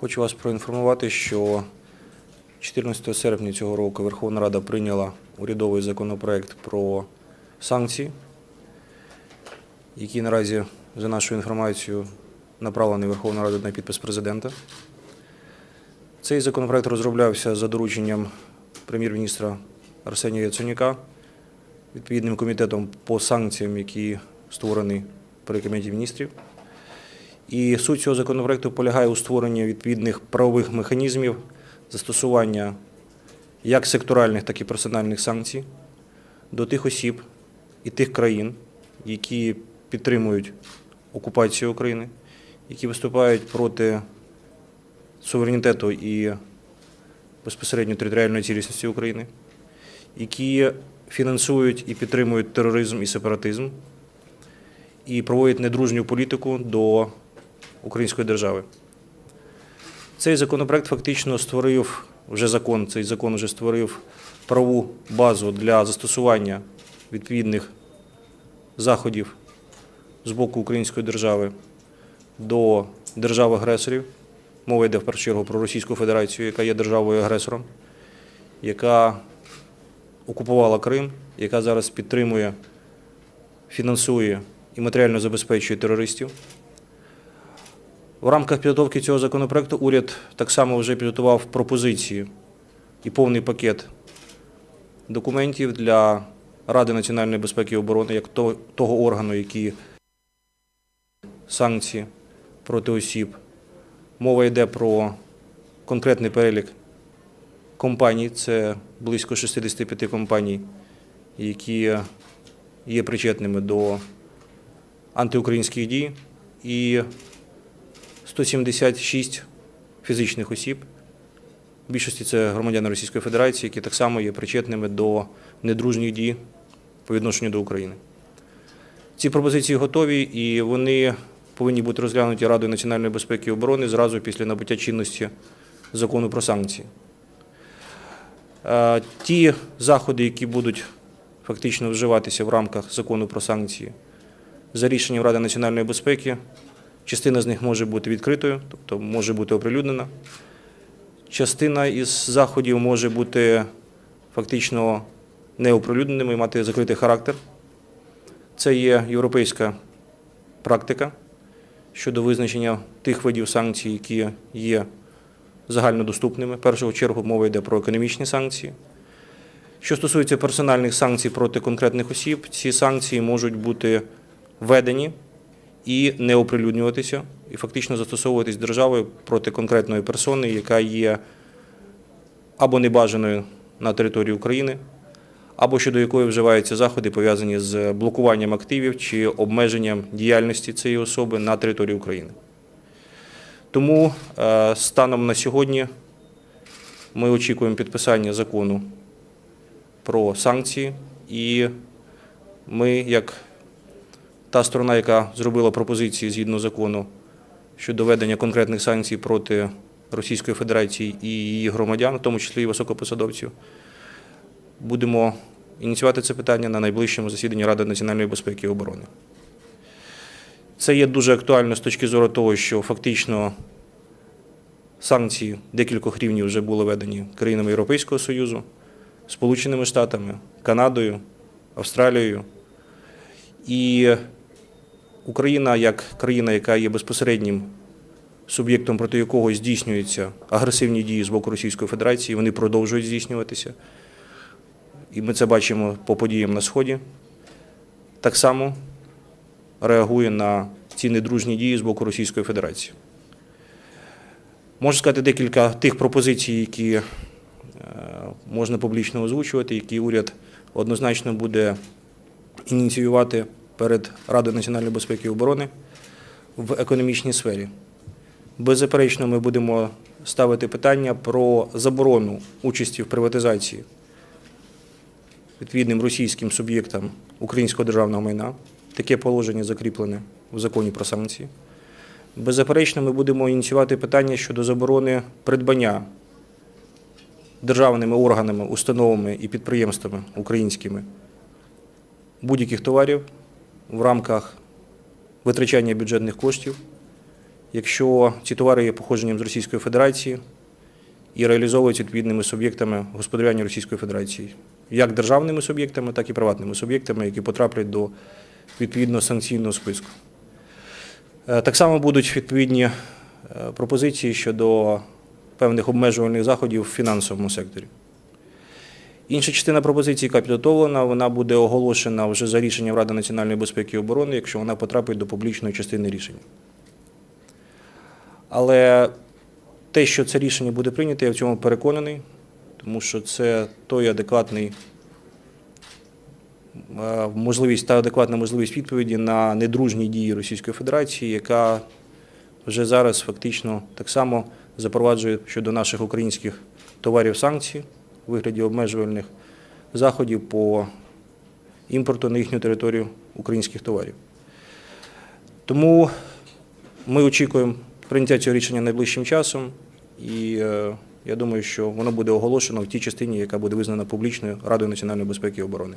Хочу вас проінформувати, що 14 серпня цього року Верховна Рада прийняла урядовий законопроект про санкції, який наразі, за нашою інформацією, направлений Верховною Радою на підпис президента. Цей законопроект розроблявся за дорученням прем'єр-міністра Арсенія Яценюка відповідним комітетом по санкціям, які створені при Кабінеті міністрів. І суть цього законопроекту полягає у створенні відповідних правових механізмів застосування як секторальних, так і персональних санкцій до тих осіб і тих країн, які підтримують окупацію України, які виступають проти суверенітету і безпосередньо територіальної цілісності України, які фінансують і підтримують тероризм і сепаратизм, і проводять недружню політику до української держави. Цей законопроект фактично створив вже закон. Цей закон вже створив правову базу для застосування відповідних заходів з боку української держави до держав-агресорів. Мова йде в першу чергу про Російську Федерацію, яка є державою-агресором, яка окупувала Крим, яка зараз підтримує, фінансує і матеріально забезпечує терористів. В рамках підготовки цього законопроекту уряд так само вже підготував пропозиції і повний пакет документів для Ради національної безпеки і оборони, як того органу, який санкції проти осіб. Мова йде про конкретний перелік компаній, це близько 65 компаній, які є причетними до антиукраїнських дій, і 176 фізичних осіб. В більшості це громадяни Російської Федерації, які так само є причетними до недружніх дій по відношенню до України. Ці пропозиції готові і вони повинні бути розглянуті Радою національної безпеки і оборони зразу після набуття чинності закону про санкції. Ті заходи, які будуть фактично вживатися в рамках закону про санкції, за рішенням Ради національної безпеки, частина з них може бути відкритою, тобто може бути оприлюднена. Частина із заходів може бути фактично неоприлюдненими і мати закритий характер. Це є європейська практика щодо визначення тих видів санкцій, які є загальнодоступними. В першу чергу мова йде про економічні санкції. Що стосується персональних санкцій проти конкретних осіб, ці санкції можуть бути введені і не оприлюднюватися, і фактично застосовуватись державою проти конкретної персони, яка є або небажаною на території України, або щодо якої вживаються заходи, пов'язані з блокуванням активів чи обмеженням діяльності цієї особи на території України. Тому е, станом на сьогодні ми очікуємо підписання закону про санкції, і ми, як та сторона, яка зробила пропозиції згідно закону щодо введення конкретних санкцій проти Російської Федерації і її громадян, в тому числі і високопосадовців, будемо ініціювати це питання на найближчому засіданні Ради національної безпеки і оборони. Це є дуже актуально з точки зору того, що фактично санкції декількох рівнів вже були введені країнами Європейського Союзу, Сполученими Штатами, Канадою, Австралією. І Україна, як країна, яка є безпосереднім суб'єктом, проти якого здійснюються агресивні дії з боку Російської Федерації, вони продовжують здійснюватися. І ми це бачимо по подіям на Сході. Так само реагує на ці недружні дії з боку Російської Федерації. Можу сказати декілька тих пропозицій, які е, можна публічно озвучувати, які уряд однозначно буде ініціювати перед Радою національної безпеки і оборони в економічній сфері. Беззаперечно, ми будемо ставити питання про заборону участі в приватизації відповідним російським суб'єктам українського державного майна. Таке положення закріплене в законі про санкції. Беззаперечно, ми будемо ініціювати питання щодо заборони придбання державними органами, установами і підприємствами українськими будь-яких товарів в рамках витрачання бюджетних коштів якщо ці товари є походженням з Російської Федерації і реалізовуються відповідними суб'єктами господарювання Російської Федерації, як державними суб'єктами, так і приватними суб'єктами, які потраплять до відповідного санкційного списку. Е, Так само будуть відповідні е, пропозиції щодо певних обмежувальних заходів в фінансовому секторі. Інша частина пропозиції, яка підготовлена, вона буде оголошена вже за рішенням Ради національної безпеки і оборони, якщо вона потрапить до публічної частини рішення. Але те, що це рішення буде прийнято, я в цьому переконаний, тому що це той адекватний е, можливість та адекватна можливість відповіді на недружні дії Російської Федерації, яка вже зараз фактично так само запроваджує щодо наших українських товарів санкції вигляді обмежувальних заходів по імпорту на їхню територію українських товарів. Тому ми очікуємо прийняття цього рішення найближчим часом, і е, я думаю, що воно буде оголошено в тій частині, яка буде визнана публічною Радою національної безпеки і оборони.